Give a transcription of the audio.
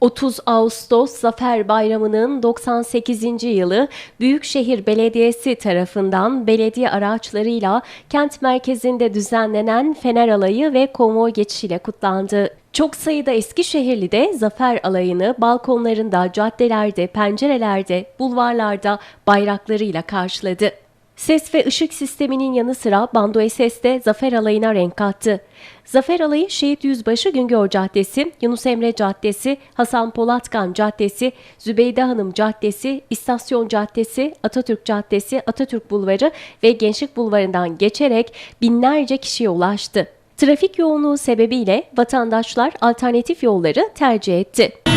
30 Ağustos Zafer Bayramı'nın 98. yılı Büyükşehir Belediyesi tarafından belediye araçlarıyla kent merkezinde düzenlenen Fener Alayı ve konvoy geçişiyle kutlandı. Çok sayıda Eskişehirli de Zafer Alayı'nı balkonlarında, caddelerde, pencerelerde, bulvarlarda bayraklarıyla karşıladı. Ses ve ışık sisteminin yanı sıra Bando SS de Zafer Alayı'na renk kattı. Zafer Alayı Şehit Yüzbaşı Güngör Caddesi, Yunus Emre Caddesi, Hasan Polatkan Caddesi, Zübeyde Hanım Caddesi, İstasyon Caddesi, Atatürk Caddesi, Atatürk Bulvarı ve Gençlik Bulvarı'ndan geçerek binlerce kişiye ulaştı. Trafik yoğunluğu sebebiyle vatandaşlar alternatif yolları tercih etti.